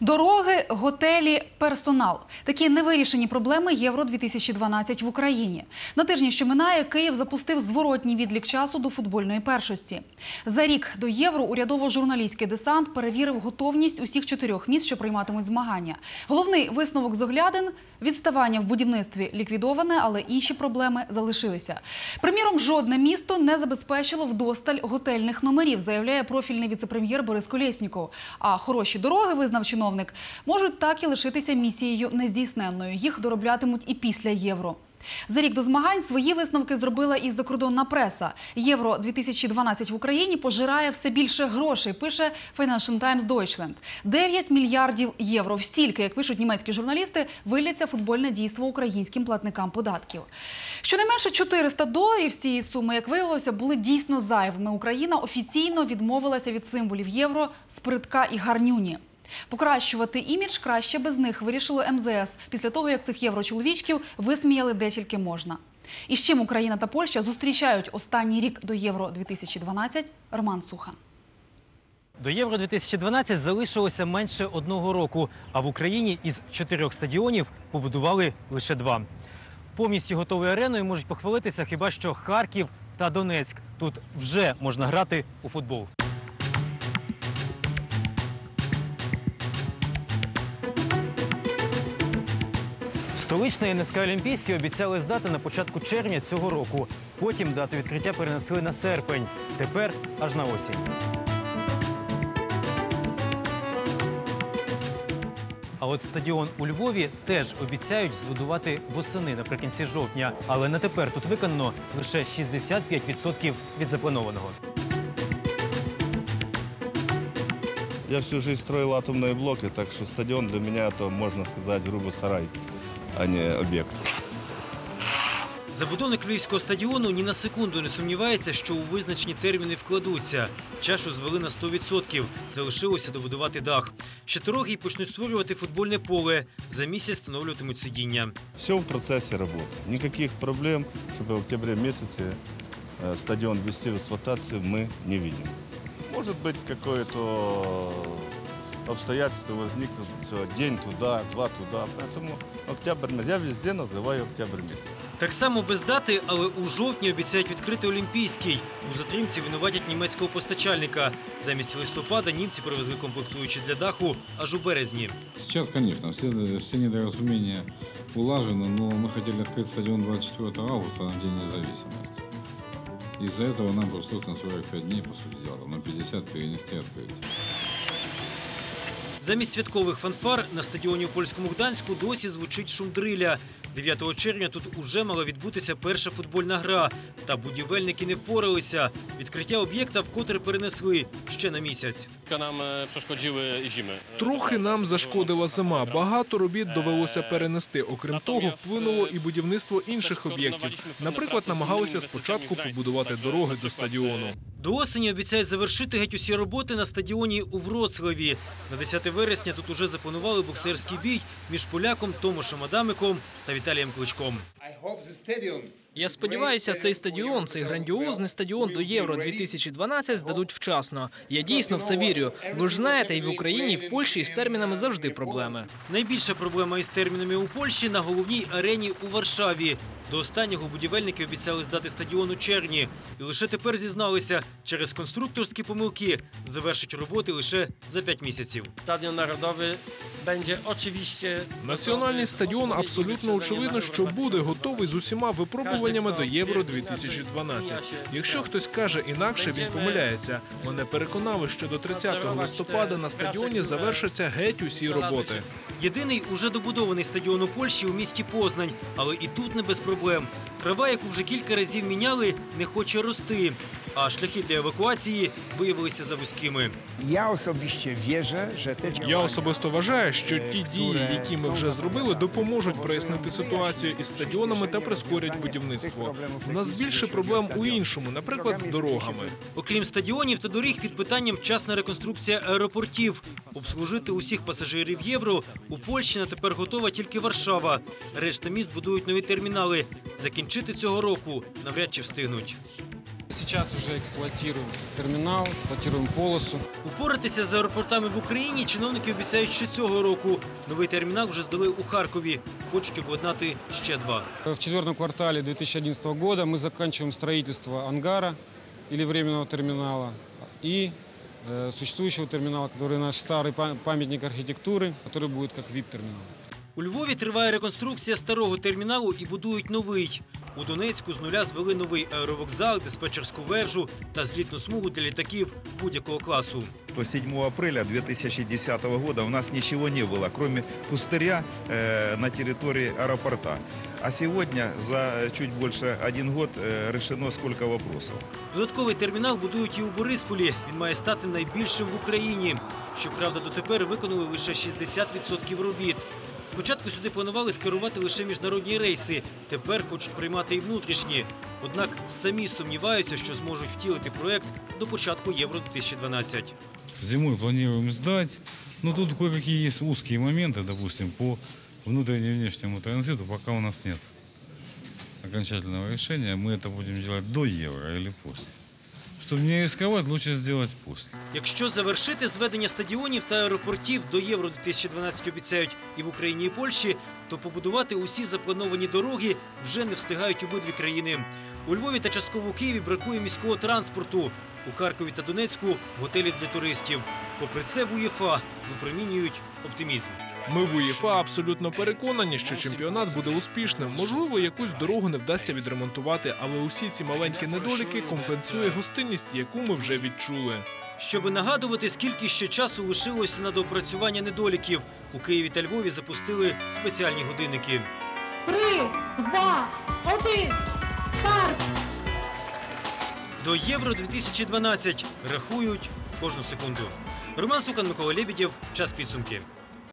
Дороги, готелі, персонал такі невирішені проблеми Євро 2012 в Україні. На тижні, що минає, Київ запустив зворотній відлік часу до футбольної першості. За рік до євро урядово-журналістський десант перевірив готовність усіх чотирьох міст, що прийматимуть змагання. Головний висновок з оглядин – відставання в будівництві ліквідоване, але інші проблеми залишилися. Приміром, жодне місто не забезпечило вдосталь готельних номерів, заявляє профільний віцепрем'єр Борис Колєсніков. А хороші дороги, визнав чиновник, можуть так і лишитися місією нездійсненною. Їх дороблятимуть і після євро. За рік до змагань свої висновки зробила і закордонна преса. Євро 2012 в Україні пожирає все більше грошей. Пише Financial Times Deutschland. 9 мільярдів євро. Стільки, як пишуть німецькі журналісти, вилляться футбольне дійство українським платникам податків. Щонайменше 400 доларів з цієї суми, як виявилося, були дійсно зайвими. Україна офіційно відмовилася від символів євро, спритка і гарнюні. Покращувати імідж краще без них вирішило МЗС після того, як цих єврочоловічків висміяли де тільки можна. І з чим Україна та Польща зустрічають останній рік до Євро 2012 Роман Сухан. До Євро 2012 залишилося менше одного року, а в Україні із чотирьох стадіонів побудували лише два. Повністю готовою ареною можуть похвалитися хіба що Харків та Донецьк. Тут вже можна грати у футбол. Столичний НСК Олімпійський обіцяли здати на початку червня цього року. Потім дату відкриття перенесли на серпень. Тепер аж на осінь. А от стадіон у Львові теж обіцяють збудувати восени наприкінці жовтня. Але на тепер тут виконано лише 65% від запланованого. Я всю жизнь строил атомные блоки, так что стадион для меня это, можно сказать, грубо сарай, а не объект. Забудовник львівського стадіону ні на секунду не сумнівається, що у визначені терміни вкладуться. Чашу звели на 100%. Залишилося добудувати дах. Щоторогій почнуть створювати футбольне поле. За місяць встановлюватимуть сидіння. Все в процессе работы. Никаких проблем, чтобы в октябре месяце э, стадион ввести в эксплуатацию, мы не видим. Может быть, какое-то обстоятельство возникнет, все, день туда, два туда. Поэтому октябрь месяц. Я везде называю октябрь месяц. Так само без дати, але у жовтні обіцяють відкрити Олімпійський. У затримці винуватять німецького постачальника. Замість листопада німці привезли комплектуючі для даху аж у березні. Сейчас, конечно, все, все недоразумения улажены, но мы хотели открыть стадион 24 августа на День независимости. Из-за этого нам пришлось на 45 дней, по сути дела, на 50 перенести открытие. Замість святкових фанфар на стадіоні у польському Гданську досі звучить шум дриля. 9 червня тут уже мала відбутися перша футбольна гра. Та будівельники не впоралися. Відкриття об'єкта вкотре перенесли ще на місяць. Trochę nam e. Трохи нам зашкодила зима. Багато робіт довелося перенести. Окрім того, вплинуло і будівництво інших об'єктів. Наприклад, намагалися спочатку побудувати дороги до стадіону. До осені обіцяють завершити геть усі роботи на стадіоні у Вроцлаві. На 10 вересня тут уже запланували боксерський бій між поляком Томошем Адамиком та Віталієм Кличком. Я сподіваюся, цей стадіон, цей грандіозний стадіон до Євро 2012 здадуть вчасно. Я дійсно в це вірю. Ви ж знаєте, і в Україні, і в Польщі з термінами завжди проблеми. Найбільша проблема із термінами у Польщі на головній арені у Варшаві. До останнього будівельники обіцяли здати стадіон у червні. І лише тепер зізналися, через конструкторські помилки завершать роботи лише за 5 місяців. Stadion Narodowy będzie oczywiście... Національний стадіон абсолютно очевидно, що буде готовий з усіма випробуваннями до Євро 2012. Якщо хтось каже інакше, він помиляється. Мене переконали, що до 30 листопада на стадіоні завершаться геть усі роботи. Єдиний уже добудований стадіон у Польщі у місті Познань, але і тут не без проблем. Трава, яку вже кілька разів міняли, не хоче рости. А шляхи для евакуації виявилися завузькими. Ja osobiście wierzę, że te Я особисто вважаю, що ті дії, які ми вже зробили, допоможуть прояснити ситуацію із стадіонами та прискорять будівництво. У нас більше проблем у іншому, наприклад, з дорогами. Окрім стадіонів та доріг, під питанням вчасна реконструкція аеропортів. Обслужити усіх пасажирів євро у Польщі на тепер готова тільки Варшава. Решта міст будують нові термінали. Закінчити цього року навряд чи встигнуть. Сейчас уже эксплуатируем терминал, эксплуатируем полосу. Упоратися з аеропортами в Україні чиновники обіцяють ще цього року. Новий термінал вже здали у Харкові. Хочуть обладнати ще два. В четвертом квартале 2011 года мы заканчиваем строительство ангара или временного терминала и э, существующего терминала, который наш старый па- памятник архитектуры, который будет как VIP-терминал. У Львові триває реконструкція старого терміналу і будують новий. У Донецьку з нуля звели новий аеровокзал, диспетчерську вежу та злітну смугу для літаків будь-якого класу. По 7 апреля 2010 года у нас ничего не было, кроме пустыря э, на территории аэропорта. А сегодня за чуть больше один год э, решено сколько вопросов. Додатковий термінал будують і у Борисполі. Він має стати найбільшим в Україні. Щоправда, дотепер виконали лише 60% робіт. Спочатку сюди планували скерувати лише міжнародні рейси. Тепер хочуть приймати і внутрішні. Однак самі сумніваються, що зможуть втілити проект до початку Євро 2012. Зимой планируем сдать. Но тут кое-какие есть узкие моменты, допустим, по внутреннему и внешнему транзиту пока у нас нет окончательного решения. Мы это будем делать до евро или после. Чтобы не рисковать, лучше зробити после. Якщо завершити зведення стадіонів та аеропортів до Євро 2012 обіцяють і в Україні, і Польщі, то побудувати усі заплановані дороги вже не встигають обидві країни. У Львові та частково у Києві бракує міського транспорту. У Харкові та Донецьку готелі для туристів. Попри це, в УЄФА випромінюють оптимізм. Ми в УЄФА абсолютно переконані, що чемпіонат буде успішним. Можливо, якусь дорогу не вдасться відремонтувати, але усі ці маленькі недоліки компенсує гостинність, яку ми вже відчули. Щоби нагадувати, скільки ще часу лишилося на доопрацювання недоліків, у Києві та Львові запустили спеціальні годинники. Три, два, один, старт! До Євро 2012 рахують кожну секунду. Роман Сукан, Микола Лебедєв. Час підсумки.